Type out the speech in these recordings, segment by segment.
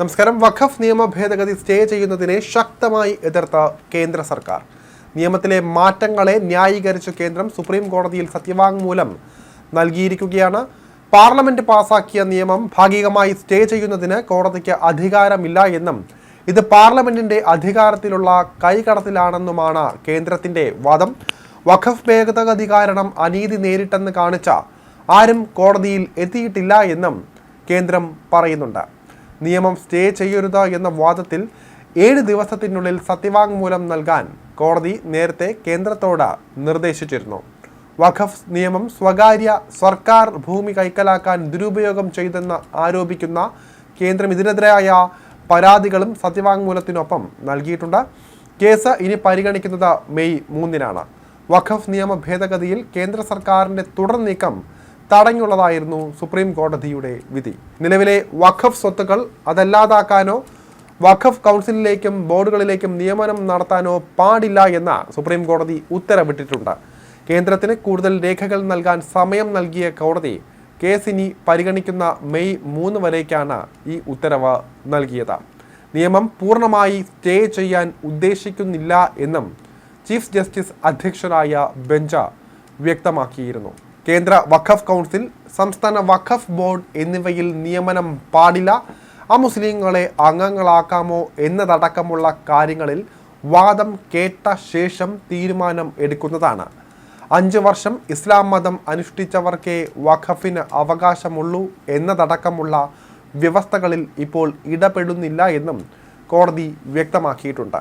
നമസ്കാരം. വഖഫ് നിയമ ഭേദഗതി സ്റ്റേ ചെയ്യുന്നതിനെ ശക്തമായി എതിർത്ത കേന്ദ്ര സർക്കാർ. നിയമത്തിലെ മാറ്റങ്ങളെ ന്യായീകരിച്ച കേന്ദ്രം സുപ്രീം കോടതിയിൽ സത്യവാങ്മൂലം നൽകിയിരിക്കുകയാണ്. പാർലമെന്റ് പാസാക്കിയ നിയമം ഭാഗികമായി സ്റ്റേ ചെയ്യുന്നതിന് കോടതിക്ക് അധികാരമില്ല എന്നും ഇത് പാർലമെന്റിന്റെ അധികാരത്തിലുള്ള കൈകടത്തിലാണെന്നുമാണ് കേന്ദ്രത്തിന്റെ വാദം. വഖഫ് ഭേദഗതി കാരണം അനീതി നേരിട്ടെന്ന് കാണിച്ച ആരും കോടതിയിൽ എത്തിയിട്ടില്ല എന്നും കേന്ദ്രം പറയുന്നുണ്ട്. നിയമം സ്റ്റേ ചെയ്യരുത് എന്ന വാദത്തിൽ ഏഴ് ദിവസത്തിനുള്ളിൽ സത്യവാങ്മൂലം നൽകാൻ കോടതി നേരത്തെ കേന്ദ്രത്തോട് നിർദ്ദേശിച്ചിരുന്നു. വഖഫ് നിയമം സ്വകാര്യ സർക്കാർ ഭൂമി കൈക്കലാക്കാൻ ദുരുപയോഗം ചെയ്തെന്ന് ആരോപിക്കുന്ന കേന്ദ്രം ഇതിനെതിരായ പരാതികളും സത്യവാങ്മൂലത്തിനൊപ്പം നൽകിയിട്ടുണ്ട്. കേസ് ഇനി പരിഗണിക്കുന്നത് മെയ് മൂന്നിനാണ്. വഖഫ് നിയമ ഭേദഗതിയിൽ കേന്ദ്ര സർക്കാരിന്റെ തുടർ നീക്കം തടഞ്ഞുള്ളതായിരുന്നു സുപ്രീം കോടതിയുടെ വിധി. നിലവിലെ വഖഫ് സ്വത്തുക്കൾ അതല്ലാതാക്കാനോ വഖഫ് കൗൺസിലിലേക്കും ബോർഡുകളിലേക്കും നിയമനം നടത്താനോ പാടില്ല എന്ന സുപ്രീം കോടതി ഉത്തരവിട്ടിട്ടുണ്ട്. കേന്ദ്രത്തിന് കൂടുതൽ രേഖകൾ നൽകാൻ സമയം നൽകിയ കോടതി കേസ് ഇനി പരിഗണിക്കുന്ന മെയ് മൂന്ന് വരേക്കാണ് ഈ ഉത്തരവ് നൽകിയത്. നിയമം പൂർണമായി സ്റ്റേ ചെയ്യാൻ ഉദ്ദേശിക്കുന്നില്ല എന്നും ചീഫ് ജസ്റ്റിസ് അധ്യക്ഷനായ ബെഞ്ച് വ്യക്തമാക്കിയിരുന്നു. കേന്ദ്ര വഖഫ് കൗൺസിൽ സംസ്ഥാന വഖഫ് ബോർഡ് എന്നിവയിൽ നിയമനം പാടില്ല. അമുസ്ലിങ്ങളെ അംഗങ്ങളാക്കാമോ എന്നതടക്കമുള്ള കാര്യങ്ങളിൽ വാദം കേട്ട ശേഷം തീരുമാനം എടുക്കുന്നതാണ്. അഞ്ച് വർഷം ഇസ്ലാം മതം അനുഷ്ഠിച്ചവർക്കേ വഖഫിന് അവകാശമുള്ളൂ എന്നതടക്കമുള്ള വ്യവസ്ഥകളിൽ ഇപ്പോൾ ഇടപെടുന്നില്ല എന്നും കോടതി വ്യക്തമാക്കിയിട്ടുണ്ട്.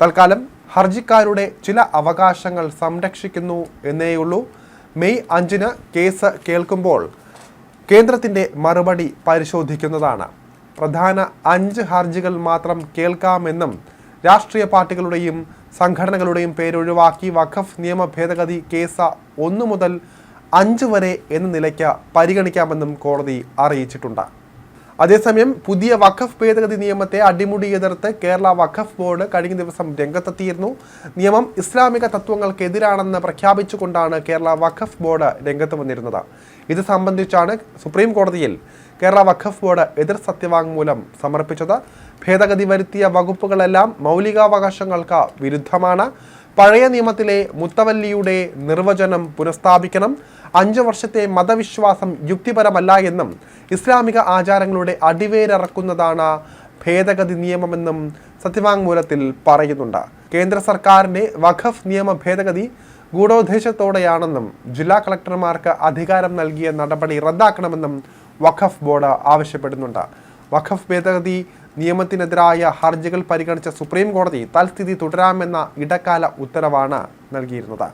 തൽക്കാലം ഹർജിക്കാരുടെ ചില അവകാശങ്ങൾ സംരക്ഷിക്കുന്നു എന്നേയുള്ളൂ. മെയ് അഞ്ചിന് കേസ് കേൾക്കുമ്പോൾ കേന്ദ്രത്തിന്റെ മറുപടി പരിശോധിക്കുന്നതാണ്. പ്രധാന അഞ്ച് ഹർജികൾ മാത്രം കേൾക്കാമെന്നും രാഷ്ട്രീയ പാർട്ടികളുടെയും സംഘടനകളുടെയും പേരൊഴിവാക്കി വഖഫ് നിയമ ഭേദഗതി കേസ് ഒന്നു മുതൽ അഞ്ച് വരെ എന്ന നിലയ്ക്ക് പരിഗണിക്കാമെന്നും കോടതി അറിയിച്ചിട്ടുണ്ട്. അതേസമയം പുതിയ വഖഫ് ഭേദഗതി നിയമത്തെ അടിമുടി എതിർത്ത് കേരള വഖഫ് ബോർഡ് കഴിഞ്ഞ ദിവസം രംഗത്തെത്തിയിരുന്നു. നിയമം ഇസ്ലാമിക തത്വങ്ങൾക്കെതിരാണെന്ന് പ്രഖ്യാപിച്ചുകൊണ്ടാണ് കേരള വഖഫ് ബോർഡ് രംഗത്ത് വന്നിരുന്നത്. ഇത് സംബന്ധിച്ചാണ് സുപ്രീം കോടതിയിൽ കേരള വഖഫ് ബോർഡ് എതിർ സത്യവാങ്മൂലം സമർപ്പിച്ചത്. ഭേദഗതി വരുത്തിയ വകുപ്പുകളെല്ലാം മൗലികാവകാശങ്ങൾക്ക് വിരുദ്ധമാണ്. പഴയ നിയമത്തിലെ മുത്തവല്ലിയുടെ നിർവചനം പുനഃസ്ഥാപിക്കണം. അഞ്ചു വർഷത്തെ മതവിശ്വാസം യുക്തിപരമല്ല എന്നും ഇസ്ലാമിക ആചാരങ്ങളുടെ അടിവേരിറക്കുന്നതാണ് ഭേദഗതി നിയമമെന്നും സത്യവാങ്മൂലത്തിൽ പറയുന്നുണ്ട്. കേന്ദ്ര സർക്കാരിന്റെ വഖഫ് നിയമ ഭേദഗതി ഗൂഢോദ്ദേശത്തോടെയാണെന്നും ജില്ലാ കളക്ടർമാർക്ക് അധികാരം നൽകിയ നടപടി റദ്ദാക്കണമെന്നും വഖഫ് ബോർഡ് ആവശ്യപ്പെടുന്നുണ്ട്. വഖഫ് ഭേദഗതി നിയമത്തിനെതിരായ ഹർജികൾ പരിഗണിച്ച സുപ്രീം കോടതി തൽസ്ഥിതി തുടരാമെന്ന ഇടക്കാല ഉത്തരവാണ് നൽകിയിരുന്നത്.